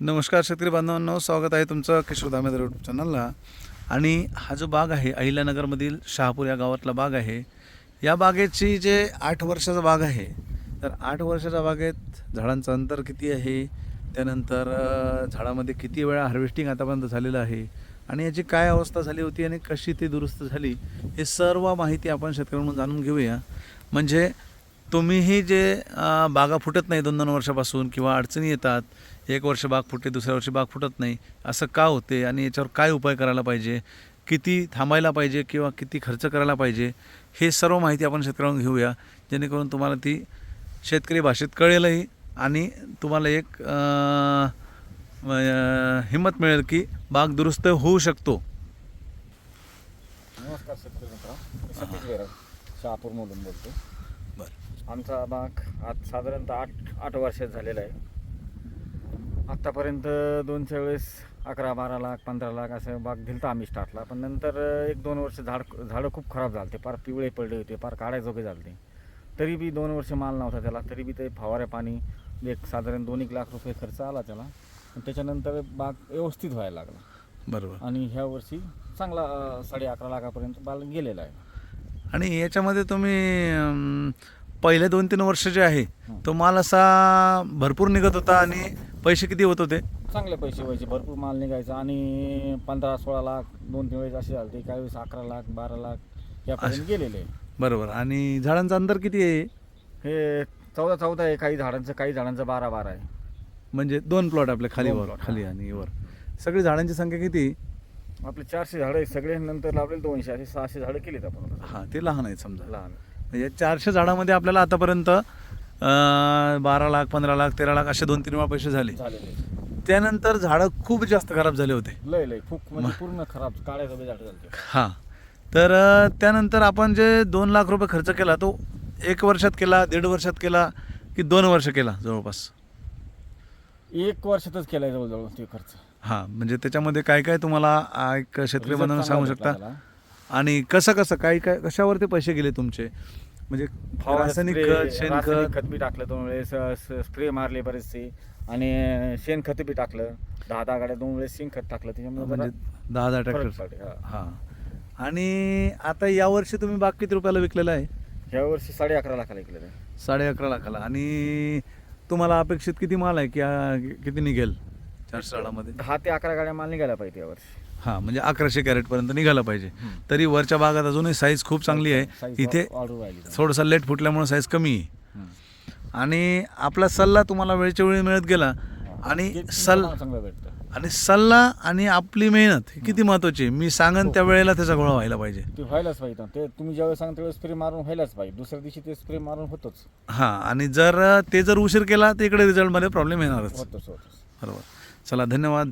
नमस्कार शेतकरी बांधवांनो स्वागत आहे तुमचं किशोर दामेदर यूट्यूब चॅनलला आणि हा जो बाग आहे अहिल्यानगरमधील शहापूर या गावातला बाग आहे या बागेची जे आठ वर्षाचा बाग आहे तर आठ वर्षाच्या बागेत झाडांचं अंतर किती आहे? त्यानंतर झाडामध्ये किती वेळा हार्वेस्टिंग आतापर्यंत झालेलं आहे? आणि याची काय अवस्था झाली होती आणि कशी ती दुरुस्त झाली? हे सर्व माहिती आपण शेतकऱ्यांकडून जाणून घेऊया. म्हणजे तुम्हीही जे बागा फुटत नाही दोन दोन वर्षापासून किंवा अडचणी येतात एक वर्ष बाग फुटते दुसऱ्या वर्षी बाग फुटत नाही. असं का होते आणि याच्यावर काय उपाय करायला पाहिजे? किती थांबायला पाहिजे किंवा किती खर्च करायला पाहिजे? हे सर्व माहिती आपण शेतकऱ्यांकडून घेऊया. जेणेकरून तुम्हाला ती शेतकरी भाषेत कळेलही आणि तुम्हाला एक हिंमत मिळेल की बाग दुरुस्त होऊ शकतो. नमस्कार शेतकरी मित्र. शहापूरमधून बोलतो बरं. आमचा बाग आज साधारणतः आठ आठ वर्षात झालेला आहे. आत्तापर्यंत दोनशे वेळेस अकरा बारा लाख पंधरा लाख असं बाग दिलता आम्ही स्टार्टला. पण नंतर एक दोन वर्ष झाड झाडं खूप खराब झालते. फार पिवळे पडले होते फार काढायजोगे झालते. तरी बी दोन वर्ष माल नव्हता त्याला. तरी बी ते फवाऱ्या पाणी एक साधारण दोन एक लाख रुपये खर्च आला त्याला. त्याच्यानंतर बाग व्यवस्थित व्हायला लागला. बरोबर. आणि ह्या वर्षी चांगला साडे अकरा लाखापर्यंत बाल गेलेला आहे. आणि याच्यामध्ये तुम्ही पहिले दोन तीन वर्ष जे आहे. तो माल असा भरपूर निघत होता आणि पैसे किती होत होते? चांगले पैसे व्हायचे भरपूर माल निघायचा आणि पंधरा सोळा लाख दोन तीन वेळेस असे झाले काही वेळेस अकरा लाख बारा लाख यापर्यंत गेलेले. बरोबर. आणि झाडांचं अंतर किती आहे? हे चौदा चौदा आहे काही झाडांचं काही झाडांचं बारा बारा आहे. म्हणजे दोन प्लॉट आपले खाली वर खाली. आणि वर. सगळी झाडांची संख्या किती? आपले चारशे झाडं आहे सगळे नंतर लावलेले दोनशे असे सहाशे झाडं केलीत आपण. हा ते लहान आहेत समजा. लहान म्हणजे चारशे झाडामध्ये आपल्याला आतापर्यंत बारा लाख पंधरा लाख तेरा लाख असे दोन तीन वेळा पैसे झाले. त्यानंतर झाडं खूप जास्त खराब झाले होते. लय लय खूप म्हणजे पूर्ण खराब काळ्या सगळे झाडं झाले. हां. तर त्यानंतर आपण जे दोन लाख रुपये खर्च केला तो एक वर्षात केला दीड वर्षात केला की दोन वर्ष केला जवळपास? एक वर्षातच केलाय जवळजवळ ते खर्च. हां म्हणजे त्याच्यामध्ये काय काय तुम्हाला एक शेतकरी बांधवांना सांगू शकता. आणि कसं कसं काय काय कशावरती पैसे गेले तुमचे? म्हणजे रासायनिक खत शेणखत. खत बी टाकलं दोन वेळेस स्प्रे मारले बरेचसे आणि शेणखत बी टाकलं. दहा दहा गाड्या दोन वेळेस शेणखत टाकलं. त्याच्यामुळे म्हणजे दहा दहा ट्रॅक्टर हा. आणि आता यावर्षी तुम्ही बाग किती रुपयाला विकलेला आहे? ह्या वर्षी साडे अकरा लाखाला ऐकलं ते साडे अकरा लाखाला. आणि तुम्हाला अपेक्षित किती माल आहे? की किती निघेल? चारशे झाडामध्ये दहा ते अकरा गाड्या माल निघायला पाहिजे यावर्षी हां म्हणजे अकराशे कॅरेटपर्यंत निघायला पाहिजे. तरी वरच्या भागात अजूनही साईज खूप चांगली आहे. Size इथे राहिली जरा. थोडंसं लेट फुटल्यामुळे साईज कमी आहे. आणि आपला सल्ला तुम्हाला वेळच्या वेळी मिळत गेला. आणि ते सल तुम्हाला चांगलं भेटतं. आणि सल्ला आणि आपली मेहनत ही किती महत्वाची आहे? मी सांगन हो. त्या वेळेला त्याचा गोळा व्हायला पाहिजे. ते व्हायलाच पाहिजे ते तुम्ही ज्यावेळेस सांगता त्यावेळेस स्प्रे मारून व्हायलाच पाहिजे. दुसऱ्या दिवशी ते स्प्रे मारून होतोच. हां आणि जर ते जर उशीर केला तर इकडे रिझल्टमध्ये प्रॉब्लेम येणारच. होतोच होतोच. बरोबर. चला धन्यवाद.